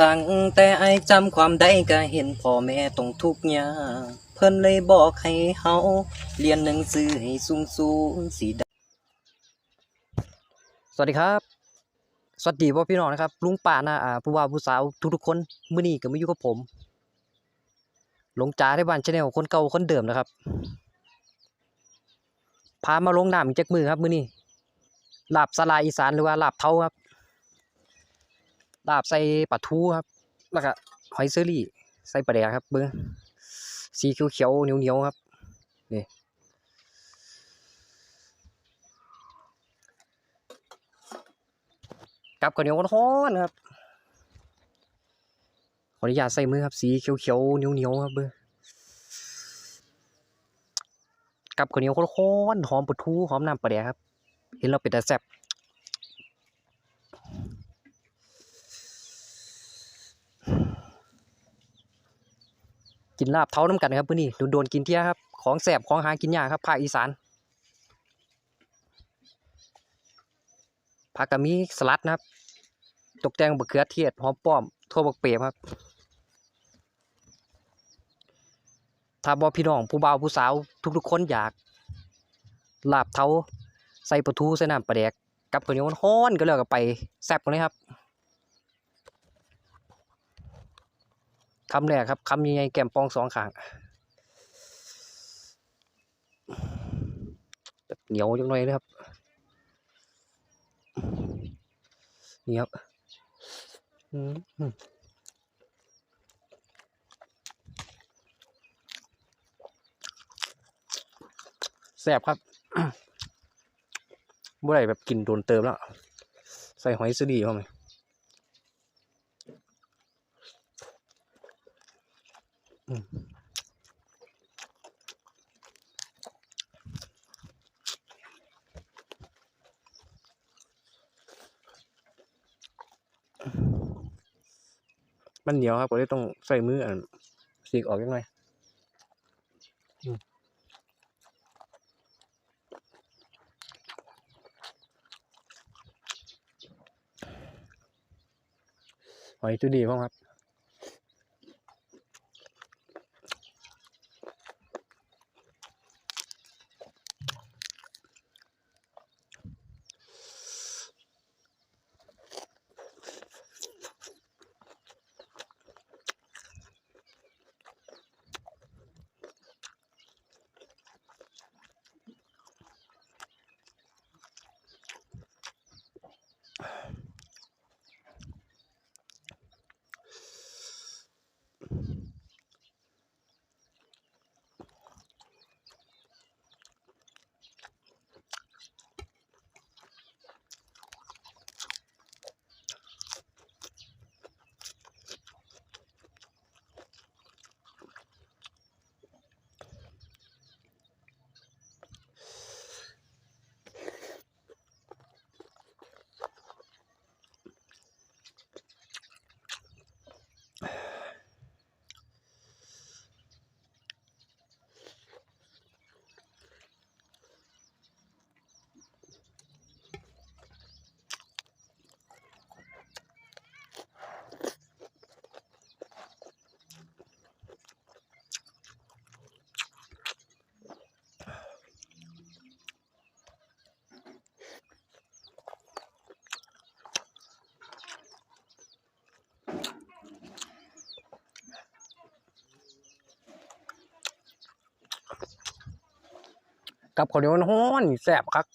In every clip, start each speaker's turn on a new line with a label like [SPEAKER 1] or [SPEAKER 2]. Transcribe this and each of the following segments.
[SPEAKER 1] ตั้งแต่ไอจำความได้ก็เห็นพ่อแม่ต้องทุกข์ยากเพิ่นเลยบอกให้เฮาเรียนหนังสือให้สูงสูงสิได้สวัสดีครับ สวัสดีพ่อพี่น้องนะครับ ลุงป้านาอาผู้ว่าผู้สาวทุกๆคนมื้อนี้ก็มาอยู่กับผม หลงจ๋าที่บ้านชาแนลคนเก่าคนเดิมนะครับ พามาลงน้ำจักมือครับมื้อนี้ลาบสลายอีสานหรือว่าลาบเท้าครับ ลาบใส่ปลาทูครับ แล้วก็หอยเซอรี่ใส่ปลาแดกครับเบิ่งสีเขียวๆเหนียวๆครับนี่กับข้าวเหนียวร้อนครับขออนุญาตใส่มือครับ สีเขียวๆเหนียวๆครับเบิ่งกับข้าวเหนียวร้อนหอมปลาทูหอมน้ำปลาแดกครับ เห็นเราเป็นตาแซ่บ กินลาบเท้าน้ำกันครับเพื่อนนี่โดนๆกินเที่ยครับ ของแสบของหากินยากครับภาคอีสานผักกะมีสลัดนะครับ ตกแต่งบะเขือเทศหอมป้อมทั่วบักเปียครับ ถ้าบอพี่น้องผู้บ่าวผู้สาวทุกๆคนอยากลาบเท้าใส่ปลาทูใส่น้ำปลาแดกกับข้าวเหนียวฮ้อนก็แล้วก็ไปแซ่บกันเลยครับ คำแรกครับคำยังไงแก้มปองสองข้างแบบเหนียวจังหน่อยนะครับนี่ครับแซ่บครับเมื่อไรแบบกินโดนเติมแล้ว ใส่หอยสดีเข้าไปมั มันเหนียวครับก็เลยต้องใส่มืออันสีกออกยังไงหอยตัวดีพ่อครับ กับข้าวเหนียวห้อนแซ่บครับ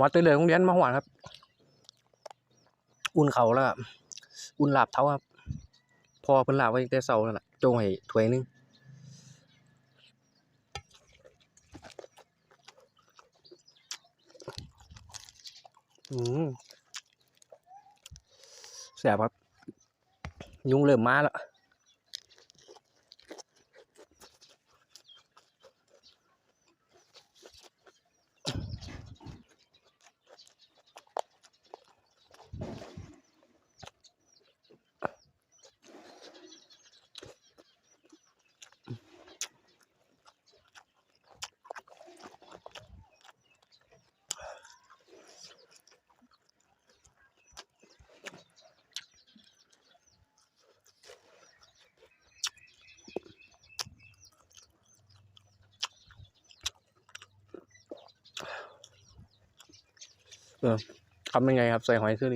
[SPEAKER 1] หัวเตยเลยโรงเรียนมาหวานครับ อุ่นเขาแล้วอุ่นหลาบเท้าครับ พอเพิ่นลาบไว้แต่เช้านั่นล่ะจงให้ถ้วยหนึงอืมแซ่บครับ ยุงเริ่มมาแล้ว ทำยังไงครับใส่หอยเชอ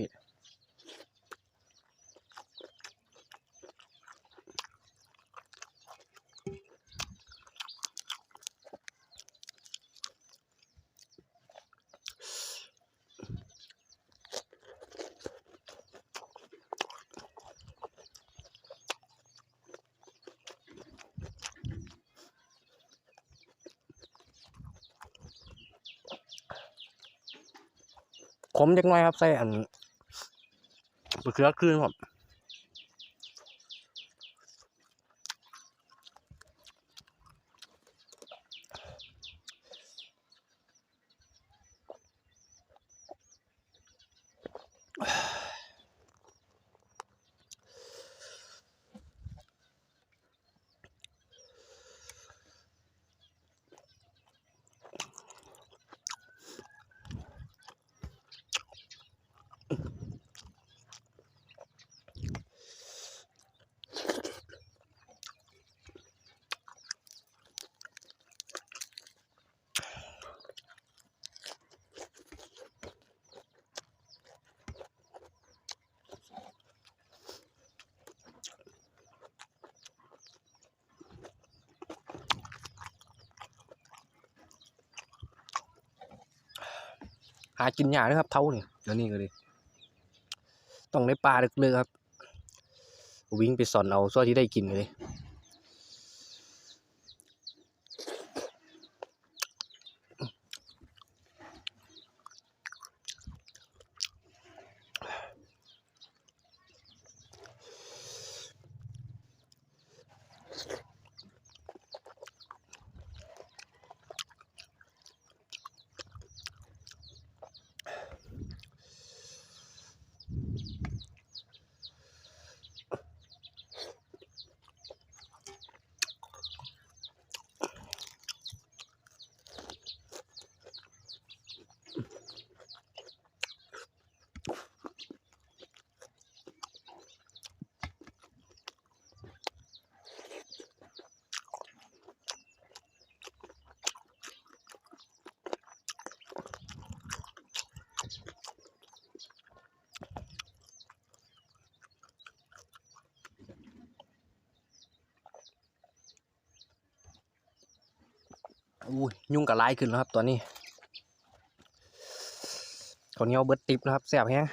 [SPEAKER 1] ขมเล็กน้อยครับใส่อันเขือคืนครับ หากินยากนะครับเท่านี่แล้วนี่ก็เลยต้องในป่าเลึกๆครับ วิ่งไปสอนเอาส้วนที่ได้กินเลย อุ้ยยุ่งกับลายขึ้นแล้วครับตอนนี้ข้าวเหนียวเบิดติบนะครับแสบแฮง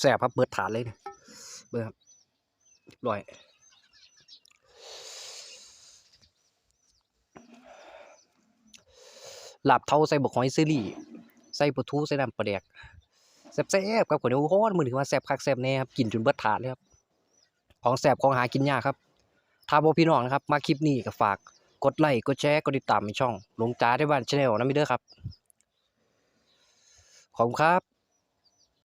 [SPEAKER 1] แซ่บครับเบิดฐานเลยเนี่ยเบิดครับอร่อยหลาบเทาใส่บกหอยซีรีใส่ปลาทูใส่น้ำปลาแดกแซ่บๆครับก๋วยเตี๋ยวโคตรมือนี้ว่าแซ่บคักแซ่บแน่ครับกินจนเบิดถาดเลยครับของแซ่บของหากินยากครับถ้าบ่พี่น้องนะครับ มาคลิปนี้ก็ฝากกดไลค์กดแชร์กดติดตามในช่องหลวงจ๋าได้บ้าน Channel นะมิเด้อครับ ขอบคุณครับ